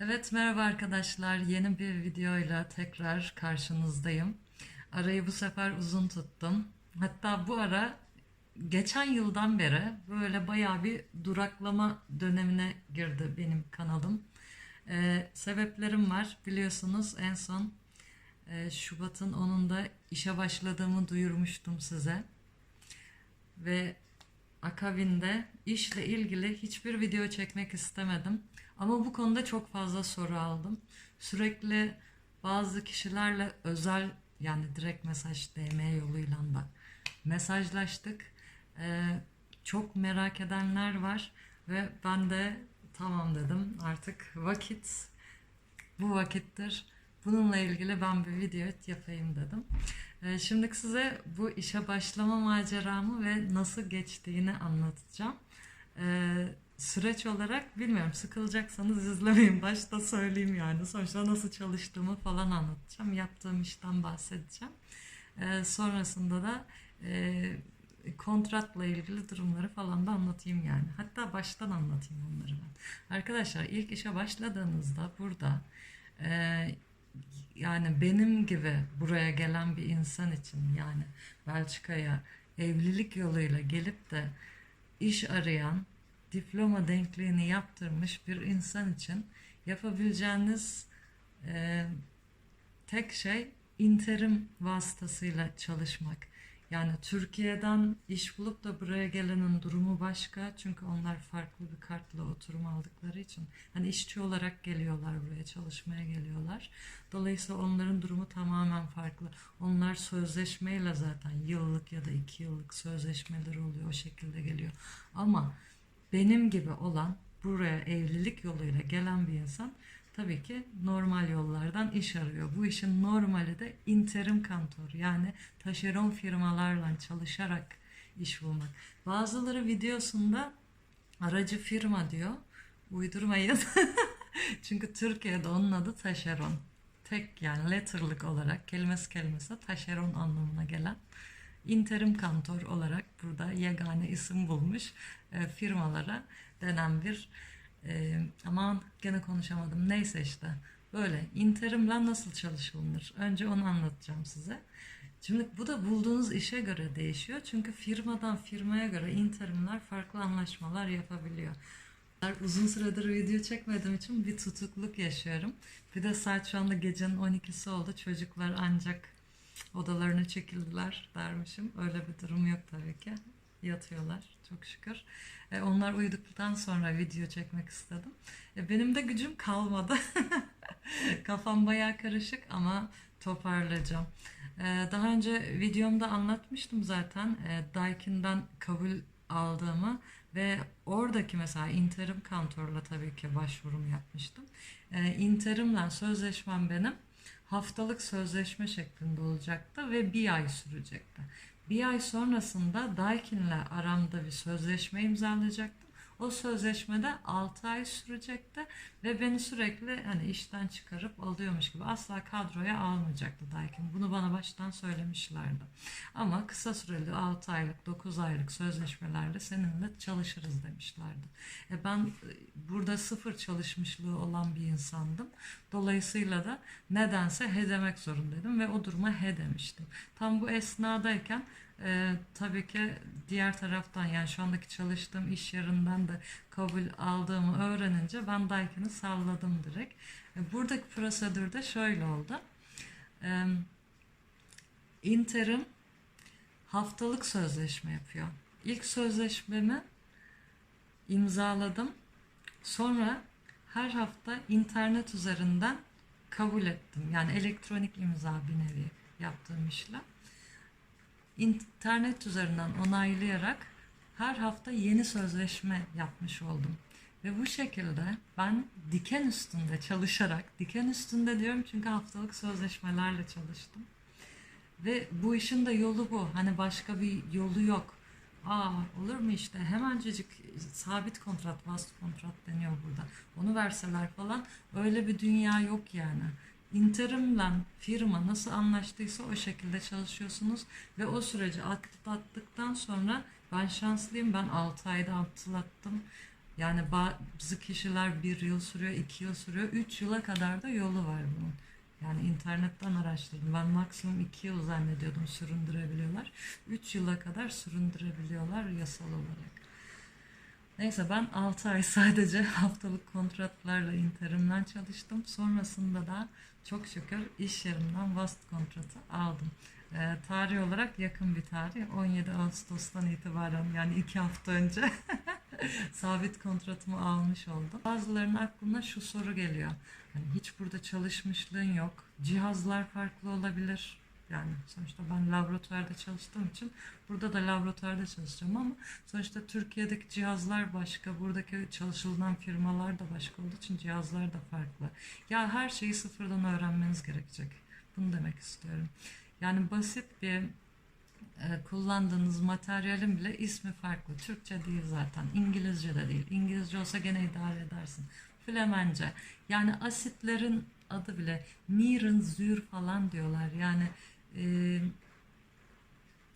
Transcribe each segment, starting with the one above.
Evet merhaba arkadaşlar. Yeni bir videoyla tekrar karşınızdayım. Arayı bu sefer uzun tuttum. Hatta bu ara geçen yıldan beri böyle bayağı bir duraklama dönemine girdi benim kanalım. Ee, sebeplerim var. Biliyorsunuz en son e, Şubat'ın 10'unda işe başladığımı duyurmuştum size. Ve akabinde işle ilgili hiçbir video çekmek istemedim. Ama bu konuda çok fazla soru aldım. Sürekli bazı kişilerle özel yani direkt mesaj DM yoluyla da mesajlaştık. Ee, çok merak edenler var ve ben de tamam dedim artık vakit bu vakittir. Bununla ilgili ben bir video yapayım dedim. Ee, şimdi size bu işe başlama maceramı ve nasıl geçtiğini anlatacağım. Ee, süreç olarak bilmiyorum sıkılacaksanız izlemeyin. Başta söyleyeyim yani. Sonuçta nasıl çalıştığımı falan anlatacağım. Yaptığım işten bahsedeceğim. Ee, sonrasında da e, kontratla ilgili durumları falan da anlatayım yani. Hatta baştan anlatayım onları ben. Arkadaşlar ilk işe başladığınızda burada e, yani benim gibi buraya gelen bir insan için yani Belçika'ya evlilik yoluyla gelip de iş arayan diploma denkliğini yaptırmış bir insan için yapabileceğiniz e, tek şey interim vasıtasıyla çalışmak. Yani Türkiye'den iş bulup da buraya gelenin durumu başka. Çünkü onlar farklı bir kartla oturum aldıkları için. Hani işçi olarak geliyorlar buraya çalışmaya geliyorlar. Dolayısıyla onların durumu tamamen farklı. Onlar sözleşmeyle zaten yıllık ya da iki yıllık sözleşmeleri oluyor. O şekilde geliyor. Ama benim gibi olan buraya evlilik yoluyla gelen bir insan tabii ki normal yollardan iş arıyor. Bu işin normali de interim kantor yani taşeron firmalarla çalışarak iş bulmak. Bazıları videosunda aracı firma diyor. Uydurmayın. Çünkü Türkiye'de onun adı taşeron. Tek yani letterlık olarak kelimesi kelimesi taşeron anlamına gelen interim kantor olarak burada yegane isim bulmuş e, firmalara denen bir e, aman gene konuşamadım neyse işte böyle interimle nasıl çalışılır önce onu anlatacağım size. Şimdi bu da bulduğunuz işe göre değişiyor. Çünkü firmadan firmaya göre interimler farklı anlaşmalar yapabiliyor. Uzun süredir video çekmediğim için bir tutukluk yaşıyorum. Bir de saat şu anda gecenin 12'si oldu. Çocuklar ancak odalarına çekildiler dermişim. Öyle bir durum yok tabii ki. Yatıyorlar çok şükür. E, onlar uyuduktan sonra video çekmek istedim. E, benim de gücüm kalmadı. Kafam bayağı karışık ama toparlayacağım. E, daha önce videomda anlatmıştım zaten e, Daikin'den kabul aldığımı ve oradaki mesela interim kantorla tabii ki başvurum yapmıştım. E, interimle sözleşmem benim haftalık sözleşme şeklinde olacaktı ve bir ay sürecekti. Bir ay sonrasında Daikin'le aramda bir sözleşme imzalayacaktım. O sözleşmede 6 ay sürecekti ve beni sürekli hani işten çıkarıp alıyormuş gibi asla kadroya almayacaktı Daikin. Bunu bana baştan söylemişlerdi. Ama kısa süreli 6 aylık, 9 aylık sözleşmelerle seninle çalışırız demişlerdi. E ben burada sıfır çalışmışlığı olan bir insandım. Dolayısıyla da nedense he demek zorundaydım ve o duruma he demiştim. Tam bu esnadayken e, tabii ki diğer taraftan yani şu andaki çalıştığım iş yerinden de kabul aldığımı öğrenince ben Daikin'i salladım direkt. E, buradaki prosedür de şöyle oldu. E, interim haftalık sözleşme yapıyor. İlk sözleşmemi imzaladım. Sonra her hafta internet üzerinden kabul ettim. Yani elektronik imza bir nevi yaptığım işlem. İnternet üzerinden onaylayarak her hafta yeni sözleşme yapmış oldum. Ve bu şekilde ben diken üstünde çalışarak, diken üstünde diyorum çünkü haftalık sözleşmelerle çalıştım. Ve bu işin de yolu bu. Hani başka bir yolu yok. Aa olur mu işte hemencecik sabit kontrat, vast kontrat deniyor burada. Onu verseler falan öyle bir dünya yok yani. Interimle firma nasıl anlaştıysa o şekilde çalışıyorsunuz ve o süreci atlattıktan sonra ben şanslıyım ben 6 ayda atlattım. Yani bazı kişiler bir yıl sürüyor, iki yıl sürüyor, üç yıla kadar da yolu var bunun. Yani internetten araştırdım. Ben maksimum iki yıl zannediyordum süründürebiliyorlar. Üç yıla kadar süründürebiliyorlar yasal olarak. Neyse ben 6 ay sadece haftalık kontratlarla interimden çalıştım. Sonrasında da çok şükür iş yerimden vast kontratı aldım. Ee, tarih olarak yakın bir tarih. 17 Ağustos'tan itibaren yani 2 hafta önce sabit kontratımı almış oldum. Bazılarının aklına şu soru geliyor. Hani hiç burada çalışmışlığın yok. Cihazlar farklı olabilir. Yani sonuçta ben laboratuvarda çalıştığım için burada da laboratuvarda çalışacağım ama sonuçta Türkiye'deki cihazlar başka, buradaki çalışılan firmalar da başka olduğu için cihazlar da farklı. Ya her şeyi sıfırdan öğrenmeniz gerekecek. Bunu demek istiyorum. Yani basit bir e, kullandığınız materyalin bile ismi farklı. Türkçe değil zaten. İngilizce de değil. İngilizce olsa gene idare edersin. Flemence. Yani asitlerin adı bile Nirin, Zür falan diyorlar. Yani e,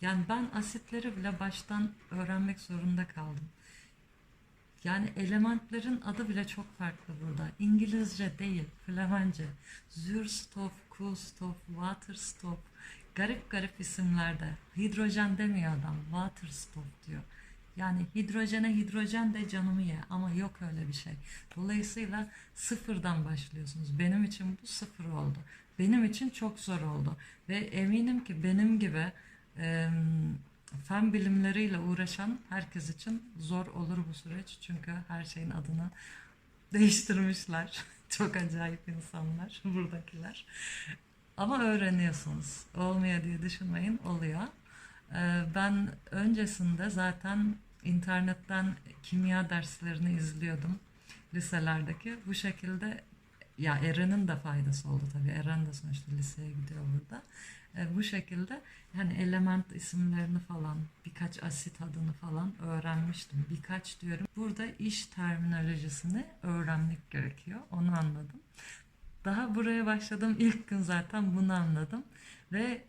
yani ben asitleri bile baştan öğrenmek zorunda kaldım. Yani elementlerin adı bile çok farklı burada. İngilizce değil, Flemence. Zürstoff, Kulstoff, Waterstoff. Garip garip isimlerde. Hidrojen demiyor adam, Waterstoff diyor. Yani hidrojene hidrojen de canımı ye ama yok öyle bir şey. Dolayısıyla sıfırdan başlıyorsunuz. Benim için bu sıfır oldu. Benim için çok zor oldu. Ve eminim ki benim gibi e, fen bilimleriyle uğraşan herkes için zor olur bu süreç. Çünkü her şeyin adını değiştirmişler. Çok acayip insanlar buradakiler. Ama öğreniyorsunuz. Olmuyor diye düşünmeyin, oluyor. Ee, Ben öncesinde zaten internetten kimya derslerini izliyordum liselerdeki. Bu şekilde ya Eren'in de faydası oldu tabii. Eren de sonuçta liseye gidiyor burada. E, bu şekilde yani element isimlerini falan birkaç asit adını falan öğrenmiştim. Birkaç diyorum. Burada iş terminolojisini öğrenmek gerekiyor. Onu anladım. Daha buraya başladığım ilk gün zaten bunu anladım. Ve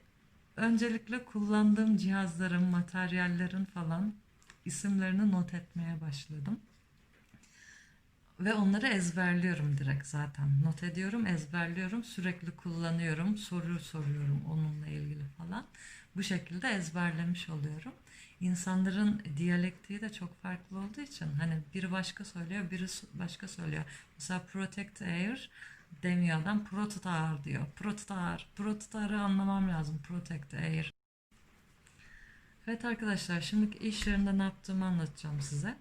öncelikle kullandığım cihazların, materyallerin falan isimlerini not etmeye başladım. Ve onları ezberliyorum direkt zaten. Not ediyorum, ezberliyorum, sürekli kullanıyorum, soru soruyorum onunla ilgili falan. Bu şekilde ezberlemiş oluyorum. İnsanların diyalektiği de çok farklı olduğu için hani biri başka söylüyor, biri başka söylüyor. Mesela protect air demiyor adam, protect diyor. Protect air, anlamam lazım, protect air. Evet arkadaşlar şimdi iş yerinde ne yaptığımı anlatacağım size.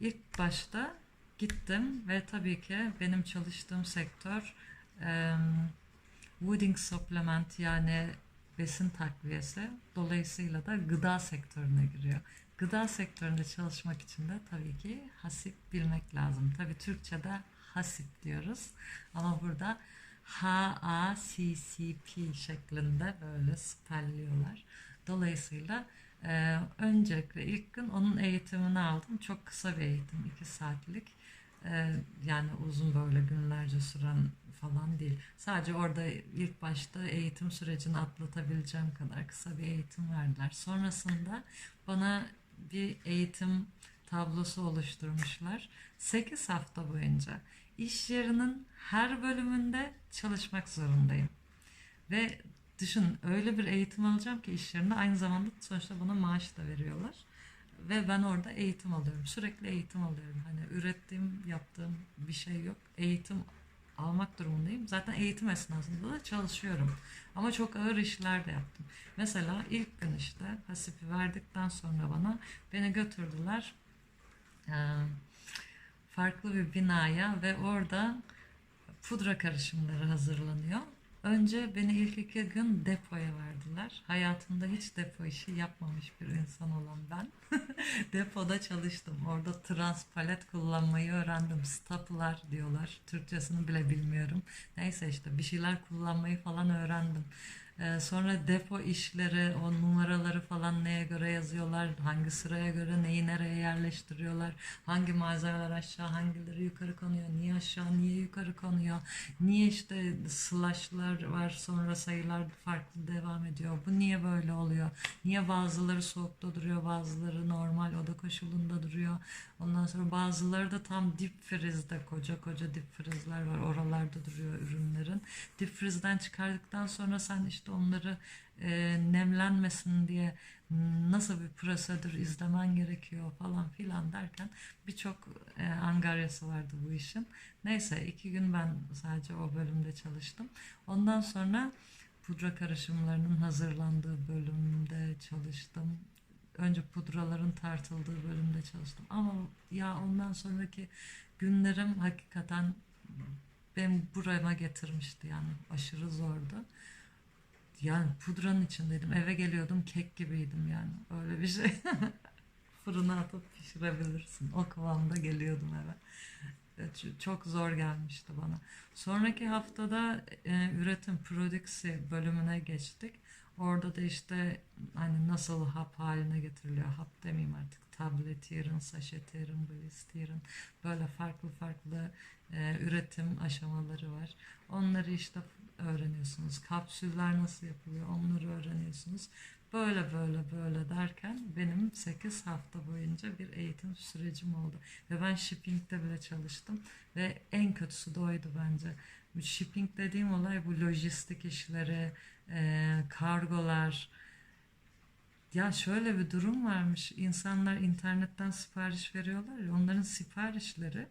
İlk başta Gittim ve tabii ki benim çalıştığım sektör e, wooding supplement yani besin takviyesi. Dolayısıyla da gıda sektörüne giriyor. Gıda sektöründe çalışmak için de tabii ki hasip bilmek lazım. Tabii Türkçe'de hasip diyoruz. Ama burada H-A-C-C-P şeklinde böyle spelliyorlar. Dolayısıyla e, öncelikle ilk gün onun eğitimini aldım. Çok kısa bir eğitim, 2 saatlik. E, yani uzun böyle günlerce süren falan değil. Sadece orada ilk başta eğitim sürecini atlatabileceğim kadar kısa bir eğitim verdiler. Sonrasında bana bir eğitim tablosu oluşturmuşlar. 8 hafta boyunca iş yerinin her bölümünde çalışmak zorundayım. Ve düşün öyle bir eğitim alacağım ki iş yerinde aynı zamanda sonuçta bana maaş da veriyorlar. Ve ben orada eğitim alıyorum. Sürekli eğitim alıyorum. Hani ürettiğim, yaptığım bir şey yok. Eğitim almak durumundayım. Zaten eğitim esnasında da çalışıyorum. Ama çok ağır işler de yaptım. Mesela ilk gün işte hasipi verdikten sonra bana beni götürdüler farklı bir binaya ve orada pudra karışımları hazırlanıyor. Önce beni ilk iki gün depoya verdiler. Hayatımda hiç depo işi yapmamış bir insan olan ben. Depoda çalıştım. Orada transpalet kullanmayı öğrendim. Stapler diyorlar. Türkçesini bile bilmiyorum. Neyse işte bir şeyler kullanmayı falan öğrendim. Ee, sonra depo işleri, o numaraları falan neye göre yazıyorlar, hangi sıraya göre neyi nereye yerleştiriyorlar, hangi malzemeler aşağı, hangileri yukarı konuyor, niye aşağı, niye yukarı konuyor, niye işte slashlar var sonra sayılar farklı devam ediyor, bu niye böyle oluyor, niye bazıları soğukta duruyor, bazıları normal oda koşulunda duruyor, ondan sonra bazıları da tam dip frizde, koca koca dip frizler var, oralarda duruyor ürünlerin. Dip frizden çıkardıktan sonra sen işte onları e, nemlenmesin diye nasıl bir prosedür izlemen gerekiyor falan filan derken birçok e, angaryası vardı bu işin. Neyse iki gün ben sadece o bölümde çalıştım. Ondan sonra pudra karışımlarının hazırlandığı bölümde çalıştım. Önce pudraların tartıldığı bölümde çalıştım. Ama ya ondan sonraki günlerim hakikaten benim burama getirmişti yani aşırı zordu. Yani pudranın içindeydim. Eve geliyordum kek gibiydim yani. Öyle bir şey. Fırına atıp pişirebilirsin. O kıvamda geliyordum eve. Evet, Çok zor gelmişti bana. Sonraki haftada e, üretim prodüksi bölümüne geçtik. Orada da işte hani nasıl hap haline getiriliyor. Hap demeyeyim artık. Tablet yarın, saşet yarın, blister yarın. Böyle farklı farklı e, üretim aşamaları var. Onları işte öğreniyorsunuz. Kapsüller nasıl yapılıyor onları öğreniyorsunuz. Böyle böyle böyle derken benim 8 hafta boyunca bir eğitim sürecim oldu. Ve ben shipping'de bile çalıştım. Ve en kötüsü de oydu bence. Shipping dediğim olay bu lojistik işleri, e, kargolar. Ya şöyle bir durum varmış. İnsanlar internetten sipariş veriyorlar ya onların siparişleri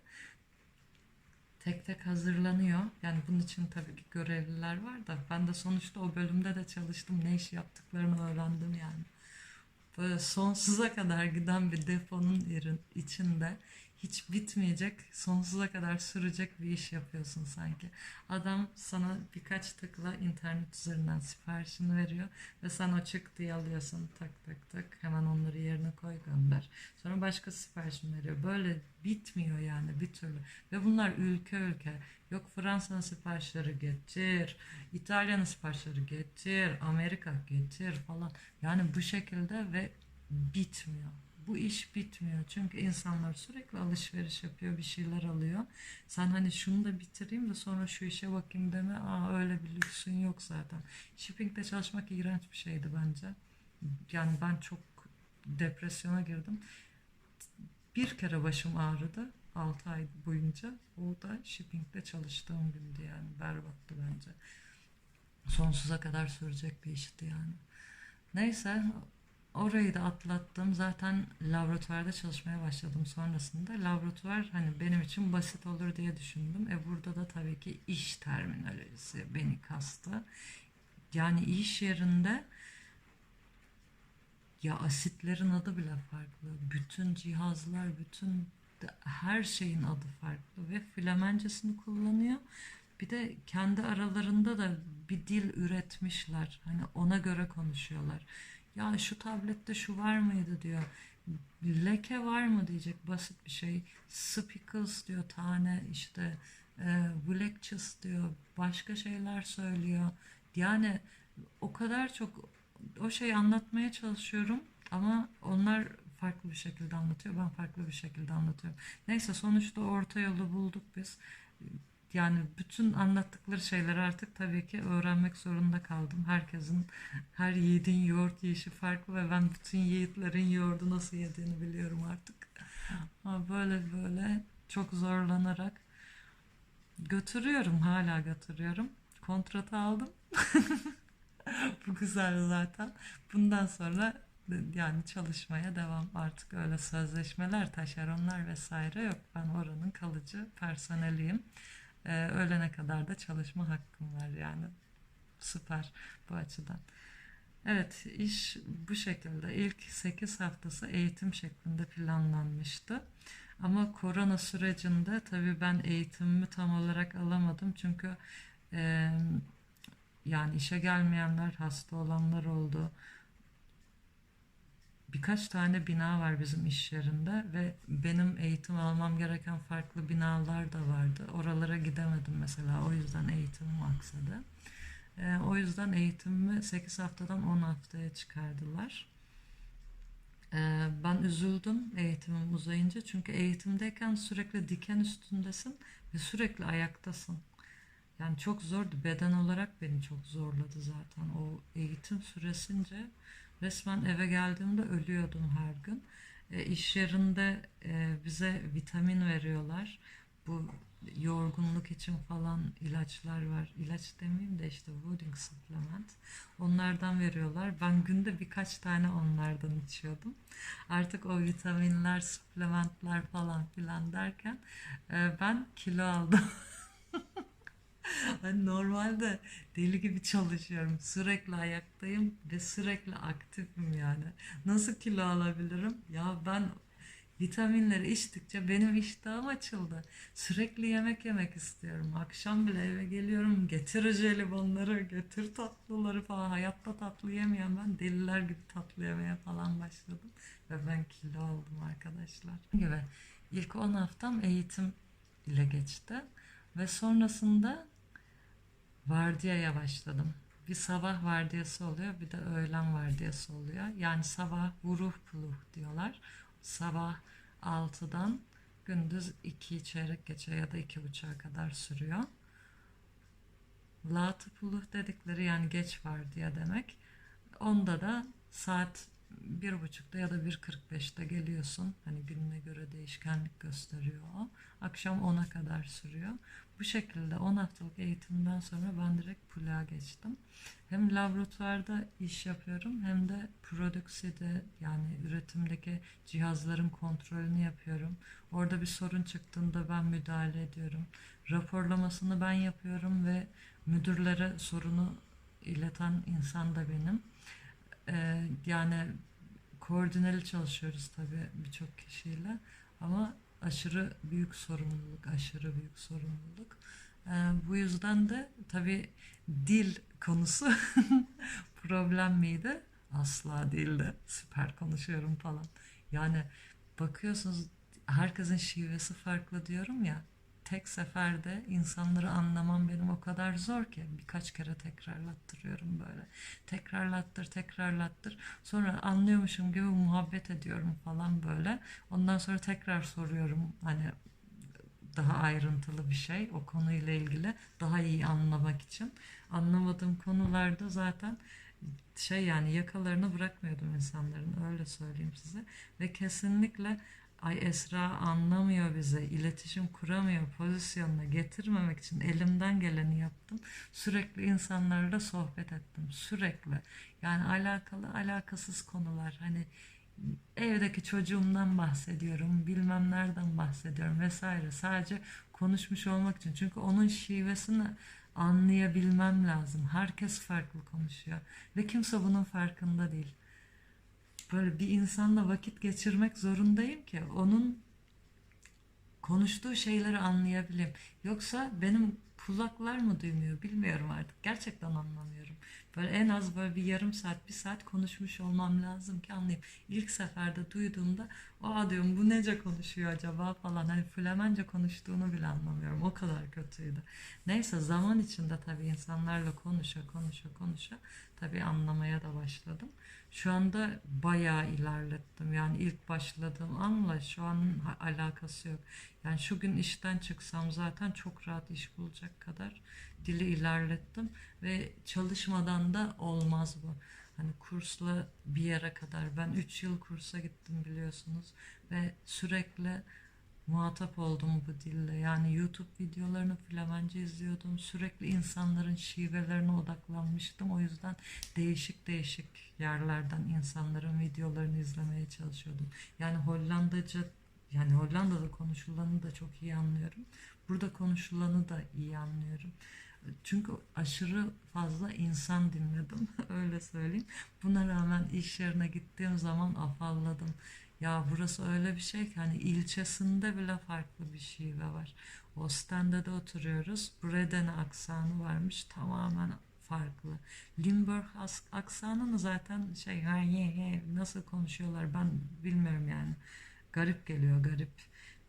tek tek hazırlanıyor. Yani bunun için tabii ki görevliler var da ben de sonuçta o bölümde de çalıştım. Ne iş yaptıklarını öğrendim yani. Böyle sonsuza kadar giden bir deponun içinde hiç bitmeyecek, sonsuza kadar sürecek bir iş yapıyorsun sanki. Adam sana birkaç tıkla internet üzerinden siparişini veriyor ve sen o çık alıyorsun tak tak tak hemen onları yerine koy gönder. Sonra başka siparişini veriyor. Böyle bitmiyor yani bir türlü. Ve bunlar ülke ülke. Yok Fransa'nın siparişleri getir, İtalya'nın siparişleri getir, Amerika getir falan. Yani bu şekilde ve bitmiyor. Bu iş bitmiyor. Çünkü insanlar sürekli alışveriş yapıyor, bir şeyler alıyor. Sen hani şunu da bitireyim de sonra şu işe bakayım deme. Aa öyle bir lüksün yok zaten. Shipping'de çalışmak iğrenç bir şeydi bence. Yani ben çok depresyona girdim. Bir kere başım ağrıdı. 6 ay boyunca. O da shipping'de çalıştığım gündü yani. Berbattı bence. Sonsuza kadar sürecek bir işti yani. Neyse orayı da atlattım. Zaten laboratuvarda çalışmaya başladım sonrasında. Laboratuvar hani benim için basit olur diye düşündüm. E burada da tabii ki iş terminolojisi beni kastı. Yani iş yerinde ya asitlerin adı bile farklı. Bütün cihazlar, bütün her şeyin adı farklı ve Flemencesini kullanıyor. Bir de kendi aralarında da bir dil üretmişler. Hani ona göre konuşuyorlar. Ya şu tablette şu var mıydı diyor. Leke var mı diyecek basit bir şey. Spickles diyor tane işte e, Blackchus diyor. Başka şeyler söylüyor. Yani o kadar çok o şeyi anlatmaya çalışıyorum ama onlar farklı bir şekilde anlatıyor. Ben farklı bir şekilde anlatıyorum. Neyse sonuçta orta yolu bulduk biz. Yani bütün anlattıkları şeyleri artık tabii ki öğrenmek zorunda kaldım. Herkesin, her yiğidin yoğurt yiyişi farklı ve ben bütün yiğitlerin yoğurdu nasıl yediğini biliyorum artık. Ama böyle böyle çok zorlanarak götürüyorum, hala götürüyorum. Kontratı aldım. Bu güzel zaten. Bundan sonra yani çalışmaya devam artık öyle sözleşmeler, taşeronlar vesaire yok. Ben oranın kalıcı personeliyim. Ee, ölene kadar da çalışma hakkım var yani. Süper bu açıdan. Evet iş bu şekilde. İlk 8 haftası eğitim şeklinde planlanmıştı. Ama korona sürecinde tabii ben eğitimimi tam olarak alamadım. Çünkü e, yani işe gelmeyenler, hasta olanlar oldu. Birkaç tane bina var bizim iş yerinde ve benim eğitim almam gereken farklı binalar da vardı. Oralara gidemedim mesela o yüzden eğitimim aksadı. E, o yüzden eğitimimi 8 haftadan 10 haftaya çıkardılar. E, ben üzüldüm eğitimim uzayınca çünkü eğitimdeyken sürekli diken üstündesin ve sürekli ayaktasın. Yani çok zordu. Beden olarak beni çok zorladı zaten. O eğitim süresince resmen eve geldiğimde ölüyordum her gün. E, iş yerinde e, bize vitamin veriyorlar. Bu yorgunluk için falan ilaçlar var. İlaç demeyeyim de işte Wooding supplement. Onlardan veriyorlar. Ben günde birkaç tane onlardan içiyordum. Artık o vitaminler, supplementler falan filan derken e, ben kilo aldım. Hani normalde deli gibi çalışıyorum. Sürekli ayaktayım ve sürekli aktifim yani. Nasıl kilo alabilirim? Ya ben vitaminleri içtikçe benim iştahım açıldı. Sürekli yemek yemek istiyorum. Akşam bile eve geliyorum. Getir jelibonları, getir tatlıları falan. Hayatta tatlı yemeyen ben deliler gibi tatlı yemeye falan başladım. Ve ben kilo aldım arkadaşlar. Gibi ilk 10 haftam eğitim ile geçti. Ve sonrasında vardiyaya başladım. Bir sabah vardiyası oluyor, bir de öğlen vardiyası oluyor. Yani sabah vuruh puluh diyorlar. Sabah 6'dan gündüz 2 çeyrek geçe ya da 2.30'a kadar sürüyor. Latı puluh dedikleri yani geç vardiya demek. Onda da saat bir buçukta ya da 1.45'te geliyorsun. Hani gününe göre değişkenlik gösteriyor o. Akşam 10'a kadar sürüyor. Bu şekilde 10 haftalık eğitimden sonra ben direkt pulağa geçtim. Hem laboratuvarda iş yapıyorum hem de prodükside yani üretimdeki cihazların kontrolünü yapıyorum. Orada bir sorun çıktığında ben müdahale ediyorum. Raporlamasını ben yapıyorum ve müdürlere sorunu ileten insan da benim. Ee, yani koordineli çalışıyoruz tabii birçok kişiyle ama aşırı büyük sorumluluk, aşırı büyük sorumluluk. Ee, bu yüzden de tabii dil konusu problem miydi? Asla değildi. Süper konuşuyorum falan. Yani bakıyorsunuz herkesin şivesi farklı diyorum ya tek seferde insanları anlamam benim o kadar zor ki birkaç kere tekrarlattırıyorum böyle. Tekrarlattır, tekrarlattır. Sonra anlıyormuşum gibi muhabbet ediyorum falan böyle. Ondan sonra tekrar soruyorum hani daha ayrıntılı bir şey o konuyla ilgili daha iyi anlamak için. Anlamadığım konularda zaten şey yani yakalarını bırakmıyordum insanların öyle söyleyeyim size ve kesinlikle ay Esra anlamıyor bizi, iletişim kuramıyor pozisyonuna getirmemek için elimden geleni yaptım. Sürekli insanlarla sohbet ettim, sürekli. Yani alakalı, alakasız konular. Hani evdeki çocuğumdan bahsediyorum, bilmem nereden bahsediyorum vesaire. Sadece konuşmuş olmak için. Çünkü onun şivesini anlayabilmem lazım. Herkes farklı konuşuyor ve kimse bunun farkında değil böyle bir insanla vakit geçirmek zorundayım ki onun konuştuğu şeyleri anlayabileyim. Yoksa benim kulaklar mı duymuyor bilmiyorum artık. Gerçekten anlamıyorum. Böyle en az böyle bir yarım saat, bir saat konuşmuş olmam lazım ki anlayayım. İlk seferde duyduğumda aa diyorum bu nece konuşuyor acaba falan. Hani Flemence konuştuğunu bile anlamıyorum. O kadar kötüydü. Neyse zaman içinde tabii insanlarla konuşa konuşa konuşa tabii anlamaya da başladım. Şu anda bayağı ilerlettim. Yani ilk başladığım anla şu an alakası yok. Yani şu gün işten çıksam zaten çok rahat iş bulacak kadar dili ilerlettim ve çalışmadan da olmaz bu. Hani kursla bir yere kadar ben 3 yıl kursa gittim biliyorsunuz ve sürekli muhatap oldum bu dille. Yani YouTube videolarını Flemence izliyordum. Sürekli insanların şivelerine odaklanmıştım. O yüzden değişik değişik yerlerden insanların videolarını izlemeye çalışıyordum. Yani Hollandaca yani Hollanda'da konuşulanı da çok iyi anlıyorum. Burada konuşulanı da iyi anlıyorum. Çünkü aşırı fazla insan dinledim öyle söyleyeyim. Buna rağmen iş yerine gittiğim zaman afalladım. Ya burası öyle bir şey ki hani ilçesinde bile farklı bir şive var. Ostend'de oturuyoruz. Bredene aksanı varmış tamamen farklı. Limburg aksanını zaten şey nasıl konuşuyorlar ben bilmiyorum yani. Garip geliyor garip.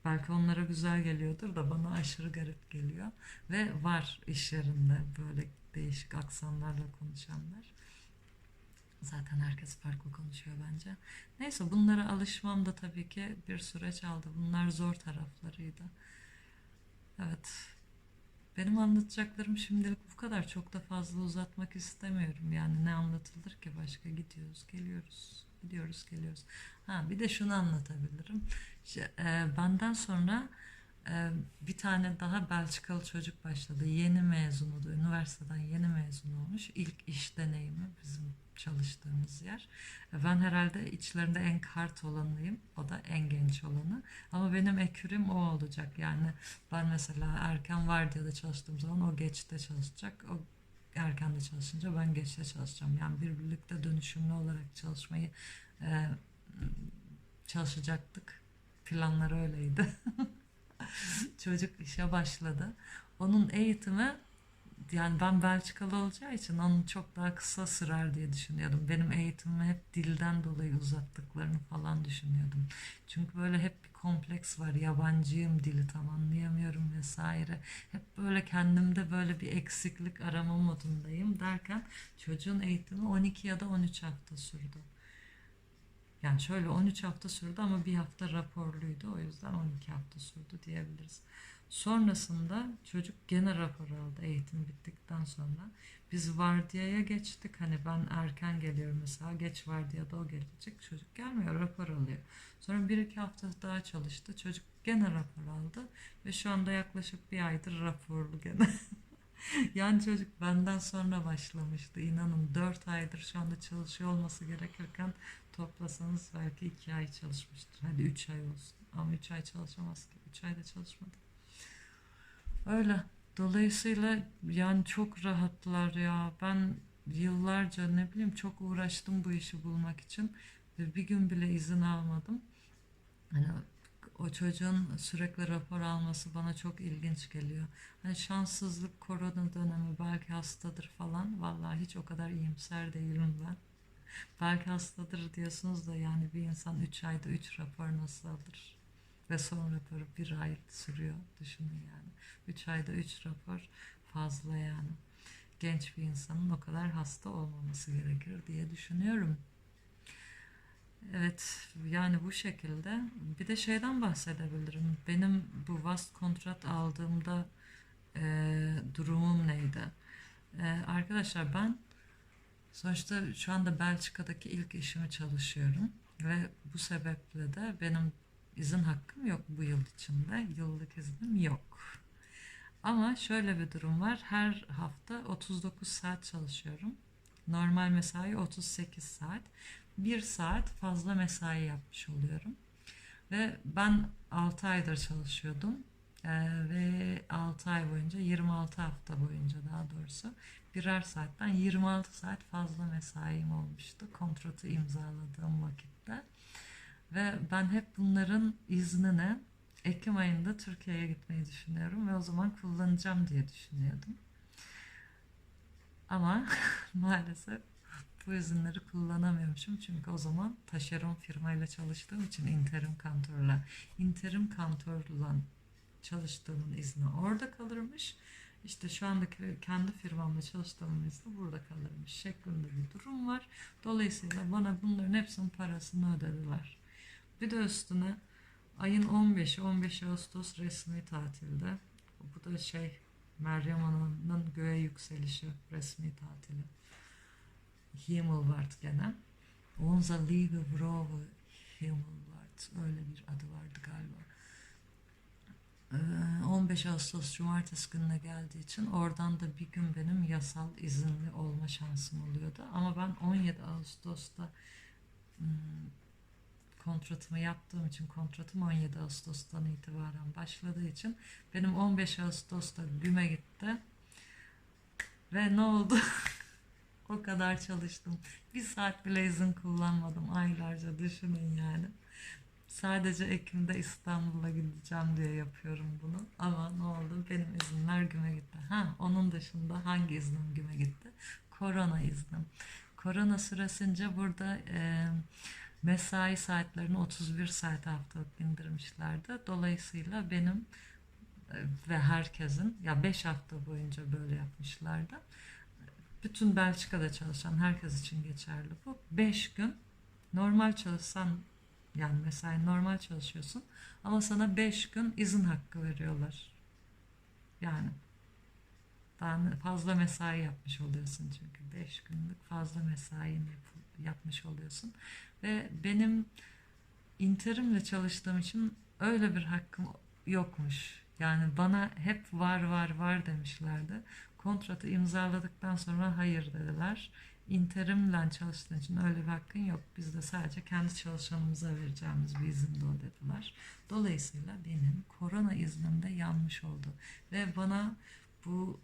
Belki onlara güzel geliyordur da bana aşırı garip geliyor. Ve var iş yerinde böyle değişik aksanlarla konuşanlar. Zaten herkes farklı konuşuyor bence. Neyse bunlara alışmam da tabii ki bir süreç aldı. Bunlar zor taraflarıydı. Evet. Benim anlatacaklarım şimdilik bu kadar. Çok da fazla uzatmak istemiyorum. Yani ne anlatılır ki başka? Gidiyoruz, geliyoruz. Gidiyoruz, geliyoruz. Ha bir de şunu anlatabilirim. İşte, e, benden sonra e, bir tane daha Belçikalı çocuk başladı. Yeni mezun oldu. Üniversiteden yeni mezun olmuş. İlk iş deneyimi bizim çalıştığımız yer. E, Ben herhalde içlerinde en kart olanıyım. O da en genç olanı. Ama benim ekürüm o olacak. Yani ben mesela erken vardiyada çalıştığım zaman o geçte çalışacak. O erken de çalışınca ben geçte çalışacağım. Yani bir birlikte dönüşümlü olarak çalışmayı e, çalışacaktık. Planlar öyleydi. Çocuk işe başladı. Onun eğitimi yani ben Belçikalı olacağı için onun çok daha kısa sürer diye düşünüyordum. Benim eğitimimi hep dilden dolayı uzattıklarını falan düşünüyordum. Çünkü böyle hep bir kompleks var. Yabancıyım, dili tam anlayamıyorum vesaire. Hep böyle kendimde böyle bir eksiklik arama modundayım derken çocuğun eğitimi 12 ya da 13 hafta sürdü. Yani şöyle 13 hafta sürdü ama bir hafta raporluydu. O yüzden 12 hafta sürdü diyebiliriz. Sonrasında çocuk gene rapor aldı eğitim bittikten sonra. Biz vardiyaya geçtik. Hani ben erken geliyorum mesela. Geç vardiyada o gelecek. Çocuk gelmiyor rapor alıyor. Sonra bir iki hafta daha çalıştı. Çocuk gene rapor aldı. Ve şu anda yaklaşık bir aydır raporlu gene. yani çocuk benden sonra başlamıştı. İnanın 4 aydır şu anda çalışıyor olması gerekirken toplasanız belki 2 ay çalışmıştır. Hadi 3 ay olsun. Ama 3 ay çalışamaz ki. 3 ayda çalışmadı. Öyle. Dolayısıyla yani çok rahatlar ya. Ben yıllarca ne bileyim çok uğraştım bu işi bulmak için bir gün bile izin almadım. Hani o çocuğun sürekli rapor alması bana çok ilginç geliyor. Hani şanssızlık, korona dönemi, belki hastadır falan. Vallahi hiç o kadar iyimser değilim ben. Belki hastadır diyorsunuz da yani bir insan 3 ayda 3 rapor nasıl alır? Ve son raporu bir ay sürüyor. Düşünün yani. 3 ayda 3 rapor fazla yani. Genç bir insanın o kadar hasta olmaması gerekir diye düşünüyorum. Evet yani bu şekilde. Bir de şeyden bahsedebilirim. Benim bu vast kontrat aldığımda e, durumum neydi? E, arkadaşlar ben sonuçta şu anda Belçika'daki ilk işimi çalışıyorum. Ve bu sebeple de benim izin hakkım yok bu yıl içinde. Yıllık iznim yok. Ama şöyle bir durum var. Her hafta 39 saat çalışıyorum. Normal mesai 38 saat. Bir saat fazla mesai yapmış oluyorum. Ve ben 6 aydır çalışıyordum. Ee, ve 6 ay boyunca 26 hafta boyunca daha doğrusu birer saatten 26 saat fazla mesaim olmuştu kontratı imzaladığım vakitte. Ve ben hep bunların iznini Ekim ayında Türkiye'ye gitmeyi düşünüyorum ve o zaman kullanacağım diye düşünüyordum. Ama maalesef bu izinleri kullanamıyormuşum çünkü o zaman taşeron firmayla çalıştığım için interim kantorla interim kantorla çalıştığımın izni orada kalırmış. İşte şu andaki kendi firmamla çalıştığımın izni burada kalırmış şeklinde bir durum var. Dolayısıyla bana bunların hepsinin parasını ödediler. Bir de üstüne ayın 15'i 15 Ağustos resmi tatilde. Bu da şey Meryem Ana'nın göğe yükselişi resmi tatili. Himmelwart gene. Unser liebe Vrove Himmelwart. Öyle bir adı vardı galiba. Ee, 15 Ağustos Cumartesi gününe geldiği için oradan da bir gün benim yasal izinli olma şansım oluyordu. Ama ben 17 Ağustos'ta hmm, kontratımı yaptığım için kontratım 17 Ağustos'tan itibaren başladığı için benim 15 Ağustos'ta güme gitti. Ve ne oldu? o kadar çalıştım. Bir saat bile izin kullanmadım. Aylarca düşünün yani. Sadece Ekim'de İstanbul'a gideceğim diye yapıyorum bunu. Ama ne oldu? Benim izinler güme gitti. Ha, onun dışında hangi iznim güme gitti? Korona iznim. Korona süresince burada e, mesai saatlerini 31 saat haftalık indirmişlerdi. Dolayısıyla benim e, ve herkesin ya 5 hafta boyunca böyle yapmışlardı. Bütün Belçika'da çalışan herkes için geçerli bu. 5 gün normal çalışsan yani mesai normal çalışıyorsun ama sana 5 gün izin hakkı veriyorlar. Yani daha fazla mesai yapmış oluyorsun çünkü 5 günlük fazla mesai yap- yapmış oluyorsun. Ve benim interimle çalıştığım için öyle bir hakkım yokmuş. Yani bana hep var var var demişlerdi. Kontratı imzaladıktan sonra hayır dediler. İnterimle çalıştığın için öyle bir hakkın yok. Biz de sadece kendi çalışanımıza vereceğimiz bir izinde o dediler. Dolayısıyla benim korona iznimde yanmış oldu. Ve bana bu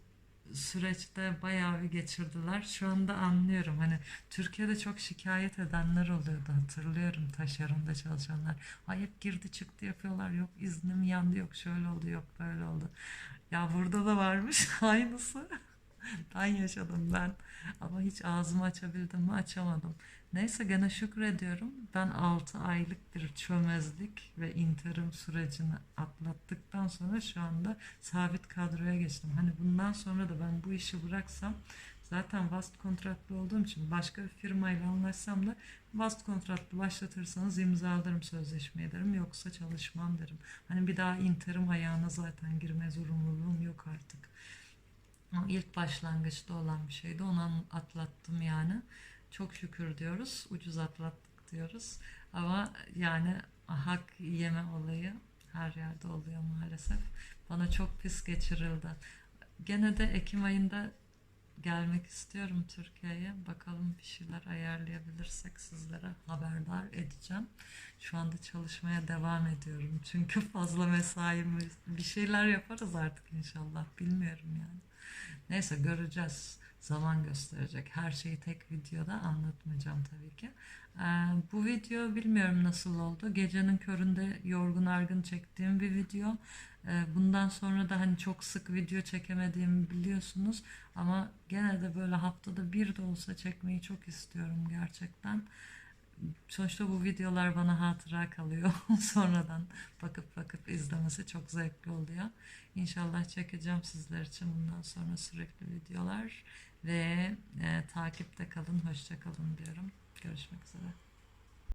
süreçte bayağı bir geçirdiler. Şu anda anlıyorum. Hani Türkiye'de çok şikayet edenler oluyordu. Hatırlıyorum taşeronda çalışanlar. Ay girdi çıktı yapıyorlar. Yok iznim yandı. Yok şöyle oldu. Yok böyle oldu. Ya burada da varmış aynısı. Ben yaşadım ben. Ama hiç ağzımı açabildim mi açamadım. Neyse gene şükrediyorum. Ben 6 aylık bir çömezlik ve interim sürecini atlattıktan sonra şu anda sabit kadroya geçtim. Hani bundan sonra da ben bu işi bıraksam zaten vast kontratlı olduğum için başka bir firmayla anlaşsam da vast kontratlı başlatırsanız imzalarım sözleşmeyi derim yoksa çalışmam derim. Hani bir daha interim ayağına zaten girme zorunluluğum yok artık. İlk başlangıçta olan bir şeydi. Onu atlattım yani. Çok şükür diyoruz. Ucuz atlattık diyoruz. Ama yani hak yeme olayı her yerde oluyor maalesef. Bana çok pis geçirildi. Gene de Ekim ayında gelmek istiyorum Türkiye'ye. Bakalım bir şeyler ayarlayabilirsek sizlere haberdar edeceğim. Şu anda çalışmaya devam ediyorum. Çünkü fazla mesaim var. bir şeyler yaparız artık inşallah. Bilmiyorum yani. Neyse göreceğiz. Zaman gösterecek. Her şeyi tek videoda anlatmayacağım tabii ki. Ee, bu video bilmiyorum nasıl oldu. Gecenin köründe yorgun argın çektiğim bir video. Ee, bundan sonra da hani çok sık video çekemediğimi biliyorsunuz. Ama gene de böyle haftada bir de olsa çekmeyi çok istiyorum gerçekten. Sonuçta bu videolar bana hatıra kalıyor. Sonradan bakıp bakıp izlemesi çok zevkli oluyor. İnşallah çekeceğim sizler için bundan sonra sürekli videolar ve e, takipte kalın, hoşça kalın diyorum. Görüşmek üzere.